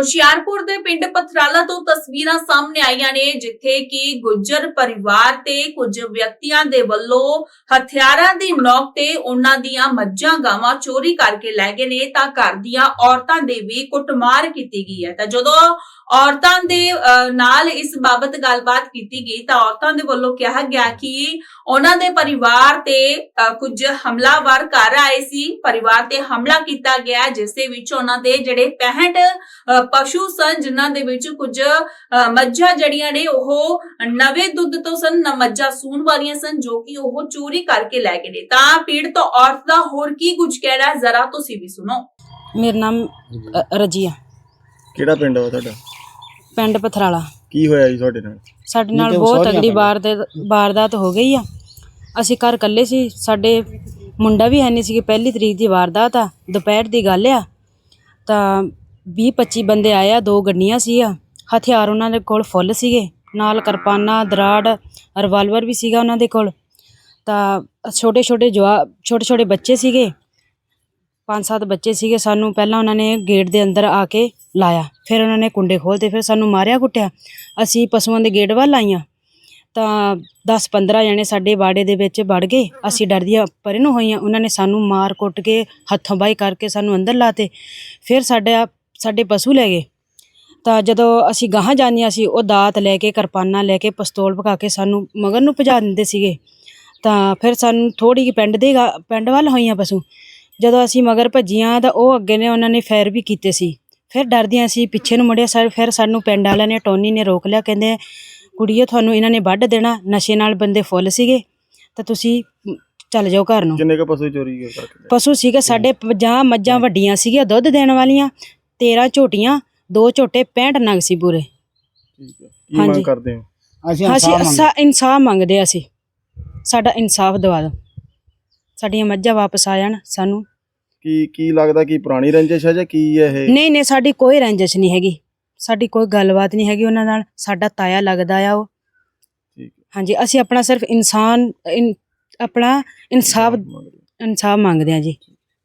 ਹੁਸ਼ਿਆਰਪੁਰ ਦੇ ਪਿੰਡ ਪਥਰਾਲਾ ਤੋਂ ਤਸਵੀਰਾਂ ਸਾਹਮਣੇ ਆਈਆਂ ਨੇ ਜਿੱਥੇ ਕਿ ਗੁੱਜਰ ਪਰਿਵਾਰ ਤੇ ਕੁਝ ਵਿਅਕਤੀਆਂ ਦੇ ਵੱਲੋਂ ਹਥਿਆਰਾਂ ਦੀ ਨੋਕ ਤੇ ਉਹਨਾਂ ਦੀਆਂ ਮੱਝਾਂ ਗਾਵਾਂ ਚੋਰੀ ਕਰਕੇ ਲੈ ਗਏ ਨੇ ਤਾਂ ਘਰ ਦੀਆਂ ਔਰਤਾਂ ਦੇ ਵੀ ਕੁੱਟਮਾਰ ਕੀਤੀ ਗਈ ਹੈ। ਤਾਂ ਜਦੋਂ ਔਰਤਾਂ ਦੇ ਨਾਲ ਇਸ ਬਾਬਤ ਗੱਲਬਾਤ ਕੀਤੀ ਗਈ ਤਾਂ ਔਰਤਾਂ ਦੇ ਵੱਲੋਂ ਕਿਹਾ ਗਿਆ ਕਿ ਉਹਨਾਂ ਦੇ ਪਰਿਵਾਰ ਤੇ ਅਹ, ਕੁਝ ਹਮਲਾਵਰ ਘਰ ਆਏ ਸੀ। ਪਰਿਵਾਰ ਤੇ ਹਮਲਾ ਕੀਤਾ ਗਿਆ ਜਿਸ ਦੇ ਵਿੱਚ ਉਹਨਾਂ ਦੇ ਜਿਹੜੇ 65 ਪਸ਼ੂ ਸਨ ਜਿਨ੍ਹਾਂ ਦੇ ਵਿੱਚ ਕੁਝ ਮੱਝਾਂ ਜੜੀਆਂ ਨੇ ਉਹ ਨਵੇਂ ਦੁੱਧ ਤੋਂ ਸਨ ਨ ਮੱਝਾਂ ਸੂਣ ਵਾਲੀਆਂ ਸਨ ਜੋ ਕਿ ਉਹ ਚੋਰੀ ਕਰਕੇ ਲੈ ਗਏ ਨੇ। ਤਾਂ ਪੀੜਤ ਔਰਤ ਦਾ ਹੋਰ ਕੀ ਕੁਝ ਕਹਿਣਾ ਜ਼ਰਾ ਤੁਸੀਂ ਵੀ ਸੁਣੋ। ਮੇਰਾ ਨਾਮ ਅ, ਰਜੀਆ। ਕਿਹੜਾ ਪਿੰਡ ਵਾ ਤੁਹਾਡਾ? ਪਿੰਡ ਪਥਰਾਲਾ। ਕੀ ਹੋਇਆ ਜੀ ਤੁਹਾਡੇ ਨਾਲ? ਸਾਡੇ ਨਾਲ ਬਹੁਤ ਤਗੜੀ ਵਾਰਦਾਤ ਵਾਰਦਾਤ ਹੋ ਗਈ ਆ। ਅਸੀਂ ਘਰ ਇਕੱਲੇ ਸੀ ਸਾਡੇ ਮੁੰਡਾ ਵੀ ਹੈ ਨਹੀਂ ਸੀ ਪਹਿਲੀ ਤਰੀਕ ਦੀ ਵਾਰਦਾਤ ਆ ਦੁਪਹਿਰ ਦੀ ਗੱਲ ਆ। ਤਾਂ 20 25 ਬੰਦੇ ਆਏ ਆ, ਦੋ ਗੱਡੀਆਂ ਸੀ ਹਥਿਆਰ ਉਹਨਾਂ ਦੇ ਕੋਲ ਫੁੱਲ ਸੀਗੇ। ਨਾਲ ਕਿਰਪਾਨਾਂ, ਦਰਾੜ ਰਿਵਾਲਵਰ ਵੀ ਸੀਗਾ ਉਹਨਾਂ ਦੇ ਕੋਲ। ਤਾਂ ਛੋਟੇ ਛੋਟੇ ਜਵਾਬ ਛੋਟੇ ਛੋਟੇ ਬੱਚੇ ਸੀਗੇ। ਪੰਜ ਸੱਤ ਬੱਚੇ ਸੀਗੇ। ਸਾਨੂੰ ਪਹਿਲਾਂ ਉਹਨਾਂ ਨੇ ਗੇਟ ਦੇ ਅੰਦਰ ਆ ਕੇ ਲਾਇਆ। ਫਿਰ ਉਹਨਾਂ ਨੇ ਕੁੰਡੇ ਖੋਲ੍ਹਤੇ। ਫਿਰ ਸਾਨੂੰ ਮਾਰਿਆ, ਕੁੱਟਿਆ। ਅਸੀਂ ਪਸ਼ੂਆਂ ਦੇ ਗੇਟ ਵੱਲ ਆਈਆਂ। ਤਾਂ 10 15 ਜਣੇ ਸਾਡੇ ਬਾੜੇ ਦੇ ਵਿੱਚ ਵੜ ਗਏ। ਅਸੀਂ ਡਰਦੀਆਂ ਪਰੇ ਨੂੰ ਹੋਈਆਂ। ਉਹਨਾਂ ਨੇ ਸਾਨੂੰ ਮਾਰ ਕੁੱਟ ਕੇ, ਹੱਥੋਂ ਬਾਈ ਕਰਕੇ ਸਾਨੂੰ ਅੰਦਰ ਲਾਤੇ। ਫਿਰ ਸਾਡਾ ਸਾਡੇ ਪਸ਼ੂ ਲੈ ਗਏ। ਤਾਂ ਜਦੋਂ ਅਸੀਂ ਗਾਹਾਂ ਜਾਂਦੀਆਂ ਸੀ ਉਹ ਦਾਤ ਲੈ ਕੇ ਕਿਰਪਾਨਾਂ ਲੈ ਕੇ ਪਿਸਤੌਲ ਭਗਾ ਕੇ ਸਾਨੂੰ ਮਗਰ ਨੂੰ ਭਜਾ ਦਿੰਦੇ ਸੀਗੇ। ਤਾਂ ਫਿਰ ਸਾਨੂੰ ਥੋੜੀ ਜਿਹੀ ਪਿੰਡ ਦੇ ਪਿੰਡ ਵੱਲ ਹੋਈਆਂ ਪਸ਼ੂ। ਜਦੋਂ ਅਸੀਂ ਮਗਰ ਭੱਜੀਆਂ ਤਾਂ ਉਹ ਅੱਗੇ ਨੇ ਉਹਨਾਂ ਨੇ ਫੈਰ ਵੀ ਕੀਤੇ ਸੀ। ਫਿਰ ਡਰਦੀਆਂ ਅਸੀਂ ਪਿੱਛੇ ਨੂੰ ਮੁੜਿਆ ਸਰ ਫਿਰ ਸਾਨੂੰ ਪਿੰਡ ਵਾਲਿਆਂ ਨੇ ਟੋਨੀ ਨੇ ਰੋਕ ਲਿਆ ਕਹਿੰਦੇ ਕੁੜੀਏ ਤੁਹਾਨੂੰ ਇਹਨਾਂ ਨੇ ਵੱਢ ਦੇਣਾ ਨਸ਼ੇ ਨਾਲ ਬੰਦੇ ਫੁੱਲ ਸੀਗੇ। ਤਾਂ ਤੁਸੀਂ ਚੱਲ ਜਾਓ ਘਰ ਨੂੰ। ਕਿੰਨੇ ਕ ਪਸ਼ੂ ਚੋਰੀ ਕਰ- ਕਰਕੇ ਪਸ਼ੂ ਸੀਗੇ ਸਾਡੇ 50 ਮੱਝਾਂ ਵੱਡੀਆਂ ਸੀਗੀਆਂ ਦੁੱਧ ਦੇਣ ਵਾਲੀਆਂ। 13 ਝੋਟੀਆਂ ਦੋ ਝੋਟੇ 65 ਨਗ ਸੀ ਪੂਰੇ। ਠੀਕ ਹੈ। ਕੀ ਮੰਗ ਹਾਂਜੀ। ਕਰਦੇ ਹੋ? ਅਸੀਂ ਅਸੀਂ ਇਨਸਾਫ਼ ਅਸਾ- ਇਨਸਾਫ ਮੰਗਦੇ ਹਾਂ ਅਸੀਂ। ਸਾਡਾ ਇਨਸਾਫ ਦਵਾ ਦਿਓ। ਸਾਡੀਆਂ ਮੱਝਾਂ ਵਾਪਸ ਆ ਜਾਣ ਸਾਨੂੰ। ਕੀ ਕੀ ਲੱਗਦਾ ਕੀ ਪੁਰਾਣੀ ਰੰਜਿਸ਼ ਹੈ ਜਾਂ ਕੀ ਹੈ ਇਹ? ਨਹੀਂ ਨਹੀਂ ਸਾਡੀ ਕੋਈ ਰੰਜਿਸ਼ ਨਹੀਂ ਹੈਗੀ। ਸਾਡੀ ਕੋਈ ਗੱਲਬਾਤ ਨਹੀਂ ਹੈਗੀ ਉਹਨਾਂ ਨਾਲ। ਸਾਡਾ ਤਾਇਆ ਲੱਗਦਾ ਆ ਉਹ। ਠੀਕ ਹੈ। ਹਾਂਜੀ ਅਸੀਂ ਆਪਣਾ ਸਿਰਫ ਇਨਸਾਨ ਇਨ- ਆਪਣਾ ਇਨਸਾਫ ਹੋ। ਇਨਸਾਫ ਮੰਗਦੇ ਹਾਂ ਜੀ।